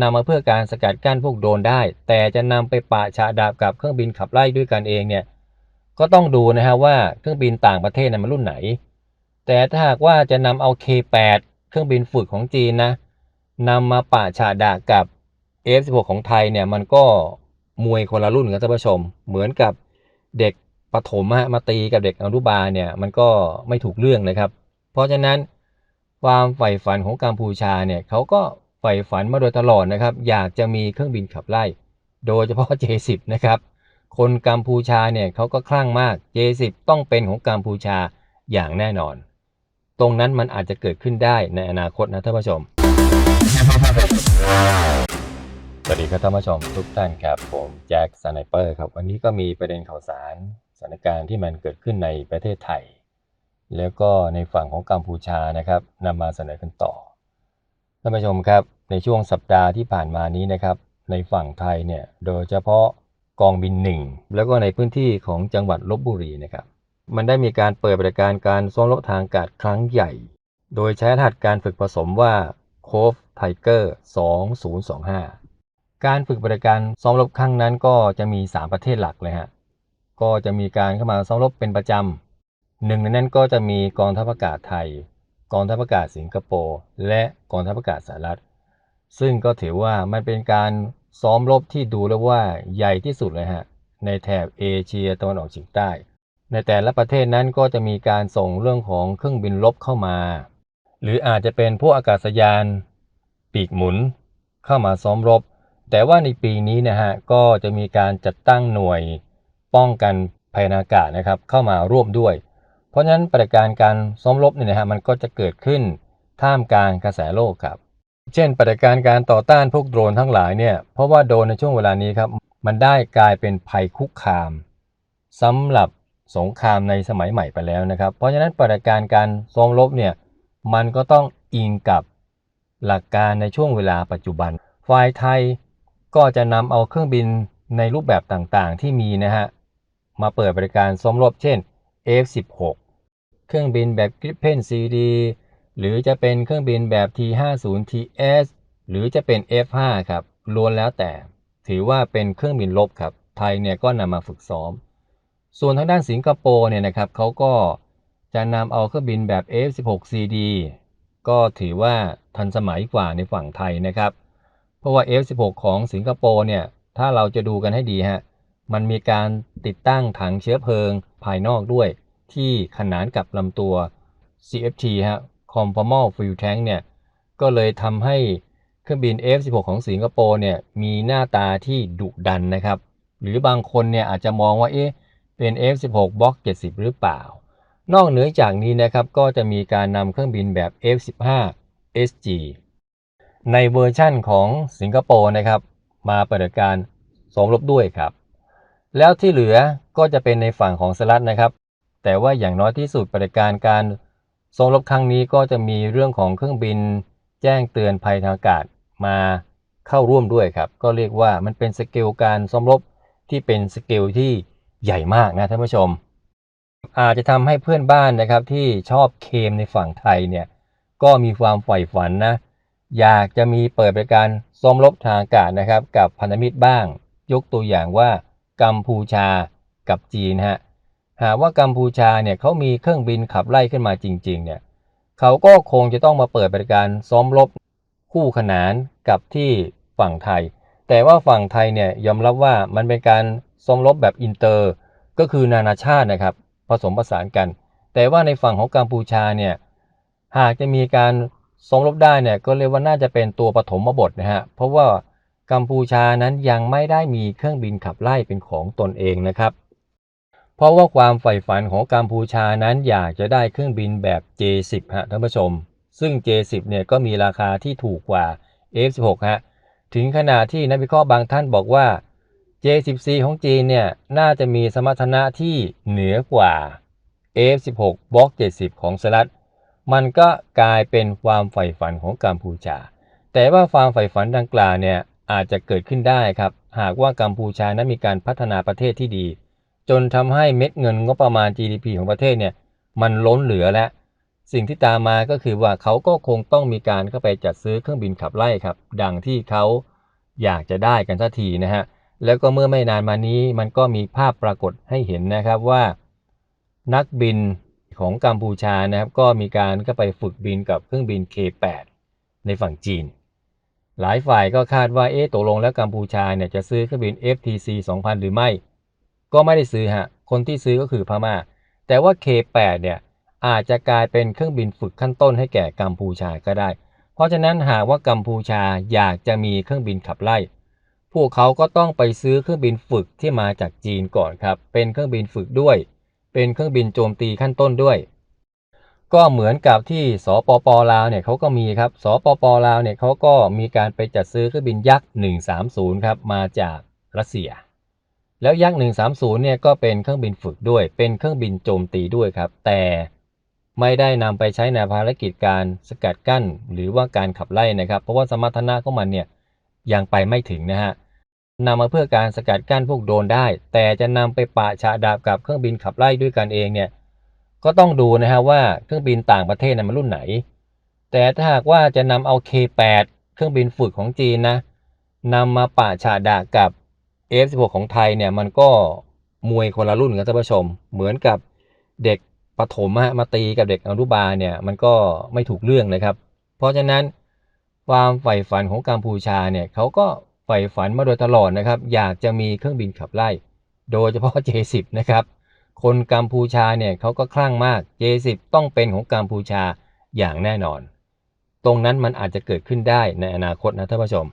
นำมาเพื่อการสกัดกั้นพวกโดรนได้ แต่จะนำไปปะฉะดาบกับเครื่องบินขับไล่ด้วยกันเองเนี่ยก็ต้องดูนะฮะว่าเครื่องบินต่างประเทศนั้นมันรุ่นไหน แต่ถ้าหากว่าจะนำเอา K8 เครื่องบินฝึกของจีนนะนำมาปะฉะดาบกับ F16 ของไทยเนี่ยมันก็มวยคนละรุ่นครับท่านผู้ชม เหมือนกับเด็กประถมฮะมาตีกับเด็กอนุบาลเนี่ยมันก็ไม่ถูกเรื่องนะครับ เพราะฉะนั้นความใฝ่ฝันของกัมพูชาเนี่ยเขาก็ ใฝ่ฝันมาโดยตลอดนะครับ อยากจะมีเครื่องบินขับไล่ โดยเฉพาะ J10 นะครับ คนกัมพูชาเนี่ยเขาก็คลั่งมาก J10 ต้องเป็นของกัมพูชาอย่างแน่นอน ตรงนั้นมันอาจจะเกิดขึ้นได้ในอนาคตนะท่านผู้ชม สวัสดีครับท่านผู้ชมทุกท่านครับ ผมแจ็คสไนเปอร์ครับ วันนี้ก็มีประเด็นข่าวสารสถานการณ์ที่มันเกิดขึ้นในประเทศไทย แล้วก็ในฝั่งของกัมพูชานะครับนำมาเสนอกันต่อ ท่านผู้ชมครับในช่วงสัปดาห์ที่ผ่านมานี้นะครับ ในฝั่งไทยเนี่ยโดยเฉพาะกองบินหนึ่งแล้วก็ในพื้นที่ของจังหวัดลบบุรีนะครับ มันได้มีการเปิดบริการการซ้อมรบทางอากาศครั้งใหญ่ โดยใช้รหัสการฝึกผสมว่า Cove Tiger 2025 การฝึกบริการซ้อมรบครั้งนั้นก็จะมี 3 ประเทศหลักเลยฮะก็จะมีการเข้ามาซ้อมรบเป็นประจำหนึ่งในนั้นก็จะมีกองทัพอากาศไทย กองทัพอากาศสิงคโปร์และกองทัพอากาศสหรัฐ ซึ่งก็ถือว่ามันเป็นการซ้อมรบที่ดูแล้วว่าใหญ่ที่สุดเลยฮะ ในแถบเอเชียตะวันออกเฉียงใต้ ในแต่ละประเทศนั้นก็จะมีการส่งเรื่องของเครื่องบินรบเข้ามา หรืออาจจะเป็นพวกอากาศยาน ปีกหมุนเข้ามาซ้อมรบ แต่ว่าในปีนี้นะฮะก็จะมีการจัดตั้งหน่วยป้องกันภัยอากาศนะครับเข้ามาร่วมด้วย ราะฉะนั้นปฏิการการซ้อมรบเนี่ยนะฮะมันก็จะเกิดขึ้นท่ามกลางกระแสโลกครับ เช่นปฏิการการต่อต้านพวกโดรนทั้งหลายเนี่ยเพราะว่าโดรนในช่วงเวลานี้ครับมันได้กลายเป็นภัยคุกคามสำหรับสงครามในสมัยใหม่ไปแล้วนะครับ เพราะฉะนั้นปฏิการการซ้อมรบเนี่ยมันก็ต้องอิงกับหลักการในช่วงเวลาปัจจุบัน ฝ่ายไทยก็จะนำเอาเครื่องบินในรูปแบบต่างๆ ที่มีนะฮะมาเปิดบริการซ้อมรบเช่น F16 เครื่องบินแบบ Gripen CD หรือจะเป็นเครื่องบินแบบ T50TS หรือจะเป็น F5 ครับล้วนแล้วแต่ ถือว่าเป็นเครื่องบินรบครับ ไทยเนี่ยก็นำมาฝึกซ้อม ส่วนทางด้านสิงคโปร์เนี่ยนะครับเขาก็จะนำเอาเครื่องบินแบบ F16CD ก็ถือว่าทันสมัยกว่าในฝั่งไทยนะครับ เพราะว่า F16 ของสิงคโปร์เนี่ย ถ้าเราจะดูกันให้ดีฮะ มันมีการติดตั้งถังเชื้อเพลิงภายนอกด้วย ที่ขนานกับลำตัว CFT ฮะ Conformal Fuel Tank เนี่ย ก็เลยทำให้เครื่องบิน F16 ของสิงคโปร์เนี่ย มีหน้าตาที่ดุดันนะครับ หรือบางคนเนี่ยอาจจะมองว่าเอ๊ะเป็น F16 Block 70 หรือเปล่า นอกเหนือจากนี้นะครับ ก็จะมีการนำเครื่องบินแบบ F15 SG ในเวอร์ชั่นของสิงคโปร์นะครับ มาปฏิบัติการสมรบด้วยครับ แล้วที่เหลือก็จะเป็นในฝั่งของสหรัฐนะครับ แต่ว่าอย่างน้อยที่สุดปฏิบัติการการสมรบครั้งนี้ก็จะมีเรื่องของเครื่องบิน แจ้งเตือนภัยทางอากาศมาเข้าร่วมด้วยครับ ก็เรียกว่ามันเป็นสเกลการสมรบที่เป็นสเกลที่ใหญ่มากนะท่านผู้ชม อาจจะทำให้เพื่อนบ้านนะครับที่ชอบเคมในฝั่งไทยเนี่ยก็มีความใฝ่ฝันนะอยากจะมีเปิดบริการซ้อมรบทางอากาศนะครับ กับพันธมิตรบ้าง ยกตัวอย่างว่ากัมพูชากับจีนฮะ หากว่ากัมพูชาเนี่ยเขามีเครื่องบินขับไล่ขึ้นมาจริง ๆ เนี่ยเขาก็คงจะต้องมาเปิดบริการซ้อมรบคู่ขนานกับที่ฝั่งไทย แต่ว่าฝั่งไทยเนี่ยยอมรับว่ามันเป็นการซ้อมรบแบบอินเตอร์ ก็คือนานาชาตินะครับ ผสมผสานกัน แต่ว่าในฝั่งของกัมพูชาเนี่ยหากจะมีการซ้อมรบได้เนี่ยก็เรียกว่าน่าจะเป็นตัวปฐมบทนะฮะเพราะว่ากัมพูชานั้นยังไม่ได้มีเครื่องบินขับไล่เป็นของตนเองนะครับ เพราะว่าความใฝ่ฝันของกัมพูชานั้นอยากจะได้เครื่องบินแบบ J10 ฮะท่านผู้ชม ซึ่ง J10 เนี่ยก็มีราคาที่ถูกกว่า F16 ฮะ ถึงขนาดที่นักวิเคราะห์บางท่านบอกว่า J10C ของจีนเนี่ยน่าจะมีสมรรถนะที่เหนือกว่า F16 Block 70 ของสหรัฐ มันก็กลายเป็นความใฝ่ฝันของกัมพูชา แต่ว่าความใฝ่ฝันดังกล่าวเนี่ยอาจจะเกิดขึ้นได้ครับ หากว่ากัมพูชานั้นมีการพัฒนาประเทศที่ดี จนทำให้เม็ดเงินงบประมาณ GDP ของประเทศเนี่ยมันล้นเหลือและ สิ่งที่ตามมาก็คือว่าเขาก็คงต้องมีการเข้าไปจัดซื้อเครื่องบินขับไล่ครับ ดังที่เขาอยากจะได้กันสักทีนะฮะแล้วก็เมื่อไม่นานมานี้มันก็มีภาพปรากฏให้เห็นนะครับว่า นักบินของกัมพูชานะครับก็มีการเข้าไปฝึกบินกับเครื่องบิน K8 ในฝั่งจีน หลายฝ่ายก็คาดว่าเอ๊ะตกลงแล้วกัมพูชาเนี่ยจะซื้อเครื่องบิน FTC 2000 หรือไม่ ก็ไม่ได้ซื้อฮะ คนที่ซื้อก็คือพม่า แต่ว่า K8 เนี่ยอาจจะกลายเป็นเครื่องบินฝึกขั้นต้นให้แก่กัมพูชาก็ได้ เพราะฉะนั้นหากว่ากัมพูชาอยากจะมีเครื่องบินขับไล่ พวกเขาก็ต้องไปซื้อเครื่องบินฝึกที่มาจากจีนก่อนครับ เป็นเครื่องบินฝึกด้วย เป็นเครื่องบินโจมตีขั้นต้นด้วย ก็เหมือนกับที่สปปลาวเนี่ยเขาก็มีครับ สปปลาวเนี่ยเขาก็มีการไปจัดซื้อเครื่องบินยักษ์ 130 ครับ มาจากรัสเซีย แล้วยักษ์130เนี่ยก็เป็นเครื่องบินฝึกด้วย เป็นเครื่องบินโจมตีด้วยครับ แต่ไม่ได้นำไปใช้ในภารกิจการสกัดกั้น หรือว่าการขับไล่นะครับ เพราะว่าสมรรถนะของมันเนี่ยยังไปไม่ถึงนะฮะนำมาเพื่อการสกัดกั้นพวกโดนได้ แต่จะนำไปปะฉะดาบกับเครื่องบินขับไล่ด้วยกันเองเนี่ยก็ต้องดูนะฮะว่าเครื่องบินต่างประเทศนั้นมันรุ่นไหน แต่ถ้าหากว่าจะนำเอา K8 เครื่องบินฝึกของจีนนะนำมาปะฉะดากับ F16 ของไทยเนี่ยมันก็มวยคนละรุ่นครับท่านผู้ชม เหมือนกับเด็กประถมฮะมาตีกับเด็กอนุบาลเนี่ยมันก็ไม่ถูกเรื่องเลยครับ เพราะฉะนั้นความใฝ่ฝันของกัมพูชาเนี่ยเขาก็ใฝ่ฝันมาโดยตลอดนะครับ อยากจะมีเครื่องบินขับไล่ โดยเฉพาะ J10 นะครับ คนกัมพูชาเนี่ยเขาก็คลั่งมาก J10 ต้องเป็นของกัมพูชาอย่างแน่นอน ตรงนั้นมันอาจจะเกิดขึ้นได้ในอนาคตนะท่านผู้ชม